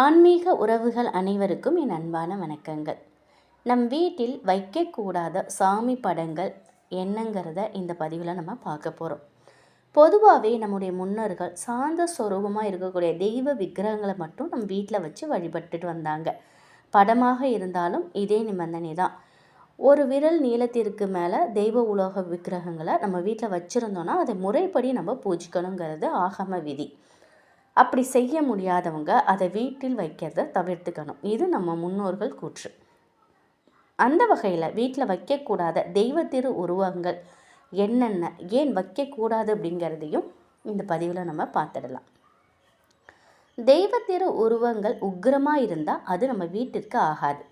ஆன்மீக உறவுகள் அனைவருக்கும் என் அன்பான வணக்கங்கள். நம் வீட்டில் வைக்கக்கூடாத சாமி படங்கள் என்னங்கிறத இந்த பதிவில் நம்ம பார்க்க போகிறோம் பொதுவாகவே நம்முடைய முன்னோர்கள் சாந்த ஸ்வரூபமாக இருக்கக்கூடிய தெய்வ விக்கிரகங்களை மட்டும் நம் வீட்டில் வச்சு வழிபட்டுட்டு வந்தாங்க. படமாக இருந்தாலும் இதே நிபந்தனை தான். ஒரு விரல் நீளத்திற்கு மேலே தெய்வ உலோக விக்கிரகங்களை நம்ம வீட்டில் வச்சுருந்தோன்னா அதை முறைப்படி நம்ம பூஜிக்கணுங்கிறது ஆகம விதி. அப்படி செய்ய முடியாதவங்க அதை வீட்டில் வைக்கிறத தவிர்த்துக்கணும். இது நம்ம முன்னோர்கள் கூற்று. அந்த வகையில் வீட்டில் வைக்கக்கூடாத தெய்வ திரு உருவங்கள் என்னென்ன ஏன் வைக்கக்கூடாது அப்படிங்கிறதையும் இந்த பதிவில் நம்ம பார்த்துடலாம். தெய்வ திரு உருவங்கள் உக்கிரமாக இருந்தால் அது நம்ம வீட்டிற்கு ஆகாது.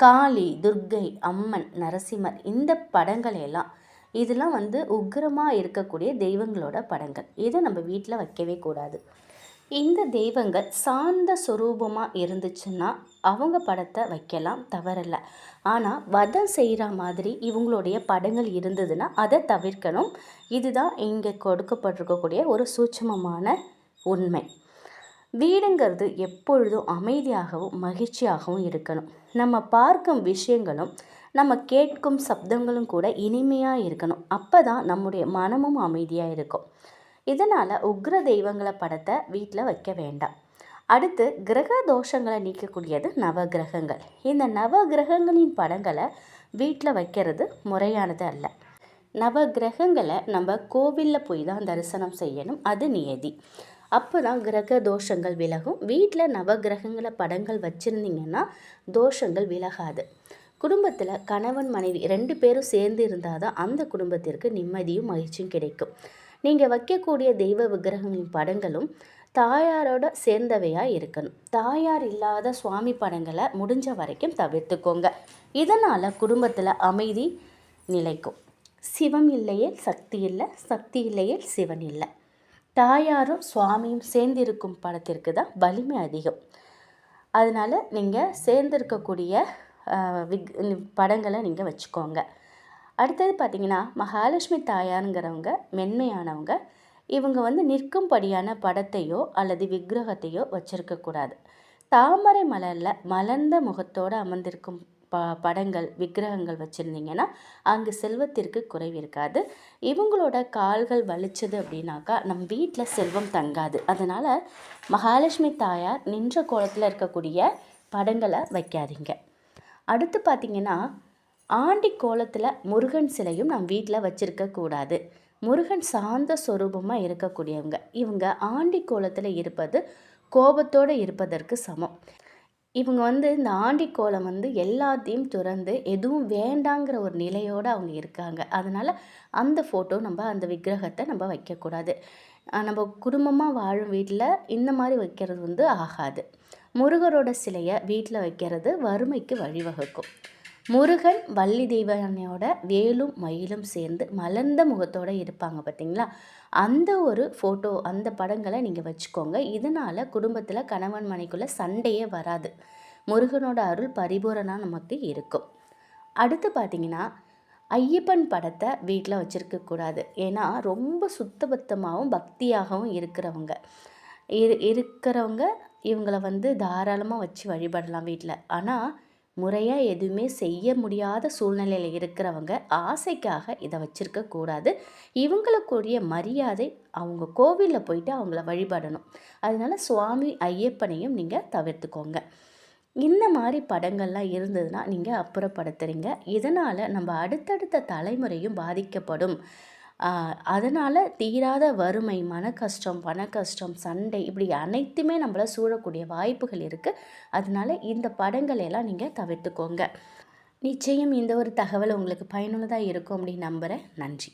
காளி துர்க்கை அம்மன் நரசிம்மர் இந்த படங்கள் எல்லாம் இதெல்லாம் வந்து உக்கிரமாக இருக்கக்கூடிய தெய்வங்களோட படங்கள். இதை நம்ம வீட்டில் வைக்கவே கூடாது. இந்த தெய்வங்கள் சாந்த சுரூபமாக இருந்துச்சுன்னா அவங்க படத்தை வைக்கலாம் தவறலை ஆனால் வதம் செய்கிற மாதிரி இவங்களுடைய படங்கள் இருந்ததுன்னா அதை தவிர்க்கணும். இதுதான் இங்கே கொடுக்கப்பட்டிருக்கக்கூடிய ஒரு சூட்சமமான உண்மை. வீடுங்கிறது எப்பொழுதும் அமைதியாகவும் மகிழ்ச்சியாகவும் இருக்கணும். நம்ம பார்க்கும் விஷயங்களும் நம்ம கேட்கும் சப்தங்களும் கூட இனிமையாக இருக்கணும். அப்போ தான் நம்முடைய மனமும் அமைதியாக இருக்கும். இதனால் உக்ர தெய்வங்களை படத்தை வீட்டில் வைக்க வேண்டாம். அடுத்து கிரக தோஷங்களை நீக்கக்கூடியது நவகிரகங்கள் இந்த நவகிரகங்களின் படங்களை வீட்டில் வைக்கிறது முறையானது அல்ல. நவகிரகங்களை நம்ம கோவிலில் போய் தான் தரிசனம் செய்யணும். அது நியதி. அப்போ தான் கிரக தோஷங்கள் விலகும். வீட்டில் நவகிரகங்களை படங்கள் வச்சுருந்தீங்கன்னா தோஷங்கள் விலகாது. குடும்பத்தில் கணவன் மனைவி ரெண்டு பேரும் சேர்ந்து இருந்தால் தான் அந்த குடும்பத்திற்கு நிம்மதியும் மகிழ்ச்சியும் கிடைக்கும். நீங்கள் வைக்கக்கூடிய தெய்வ விக்கிரகங்களின் படங்களும் தாயாரோட சேர்ந்தவையாக இருக்கணும். தாயார் இல்லாத சுவாமி படங்களை முடிஞ்ச வரைக்கும் தவிர்த்துக்கோங்க. இதனால் குடும்பத்தில் அமைதி நிலைக்கும். சிவம் இல்லையே சக்தி இல்லை சக்தி இல்லையே சிவன் இல்லை. தாயாரும் சுவாமியும் சேர்ந்திருக்கும் படத்திற்கு தான் வலிமை அதிகம். அதனால் நீங்கள் சேர்ந்திருக்கக்கூடிய விக் படங்களை நீங்கள் வச்சுக்கோங்க. அடுத்தது பார்த்திங்கன்னா மகாலட்சுமி தாயாருங்கிறவங்க மென்மையானவங்க இவங்க வந்து நிற்கும்படியான படத்தையோ அல்லது விக்கிரகத்தையோ வச்சிருக்கக்கூடாது தாமரை மலரில் மலர்ந்த முகத்தோடு அமர்ந்திருக்கும் ப படங்கள் விக்கிரகங்கள் வச்சுருந்தீங்கன்னா அங்கே செல்வத்திற்கு குறைவு இருக்காது. இவங்களோட கால்கள் வலிச்சது அப்படின்னாக்கா நம் வீட்டில் செல்வம் தங்காது. அதனால் மகாலட்சுமி தாயார் நின்ற கோலத்தில் இருக்கக்கூடிய படங்களை வைக்காதீங்க. அடுத்து பார்த்திங்கன்னா ஆண்டி கோலத்தில் முருகன் சிலையும் நம் வீட்டில் வச்சுருக்க கூடாது. முருகன் சார்ந்த சொரூபமாக இருக்கக்கூடியவங்க. இவங்க ஆண்டி கோலத்தில் இருப்பது கோபத்தோடு இருப்பதற்கு சமம். இவங்க வந்து இந்த ஆண்டி கோலம் வந்து எல்லாத்தையும் துறந்து எதுவும் வேண்டாங்கிற ஒரு நிலையோடு அவங்க இருக்காங்க. அதனால் அந்த ஃபோட்டோ நம்ம அந்த விக்கிரகத்தை நம்ம வைக்கக்கூடாது நம்ம குடும்பமாக வாழும் வீட்டில் இந்த மாதிரி வைக்கிறது வந்து ஆகாது. முருகரோட சிலையை வீட்டில் வைக்கிறது வறுமைக்கு வழிவகுக்கும். முருகன் வள்ளி தெய்வானையோட வேலும் மயிலும் சேர்ந்து மலர்ந்த முகத்தோடு இருப்பாங்க பார்த்தீங்களா அந்த ஒரு ஃபோட்டோ அந்த படங்களை நீங்கள் வச்சுக்கோங்க. இதனால் குடும்பத்தில் கணவன் மனைக்குள்ளே சண்டையே வராது. முருகனோட அருள் பரிபூரணாக நமக்கு இருக்கும். அடுத்து பார்த்தீங்கன்னா ஐயப்பன் படத்தை வீட்டில் வச்சுருக்கக்கூடாது ஏன்னா ரொம்ப சுத்தபத்தமாகவும் பக்தியாகவும் இருக்கிறவங்க. இரு இருக்கிறவங்க இவங்களை வந்து தாராளமாக வச்சு வழிபடலாம் வீட்டில் ஆனால் முறையாக எதுவுமே செய்ய முடியாத சூழ்நிலையில் இருக்கிறவங்க ஆசைக்காக இதை வச்சுருக்க கூடாது. இவங்களுக்குரிய மரியாதை அவங்க கோவிலில் போயிட்டு அவங்கள வழிபடணும். அதனால் சுவாமி ஐயப்பனையும் நீங்கள் தவிர்த்துக்கோங்க. இந்த மாதிரி படங்கள்லாம் இருந்ததுன்னா நீங்கள் அப்புறப்படுத்துகிறீங்க இதனால் நம்ம அடுத்தடுத்த தலைமுறையும் பாதிக்கப்படும். அதனால் தீராத வறுமை மன கஷ்டம் பண கஷ்டம் சண்டை இப்படி அனைத்துமே நம்மளை சூழக்கூடிய வாய்ப்புகள் இருக்குது அதனால் இந்த படங்களை எல்லாம் நீங்கள் தவிர்த்துக்கோங்க. நிச்சயம் இந்த ஒரு தகவல் உங்களுக்கு பயனுள்ளதாக இருக்கும் அப்படின்னு நம்புகிறேன் நன்றி.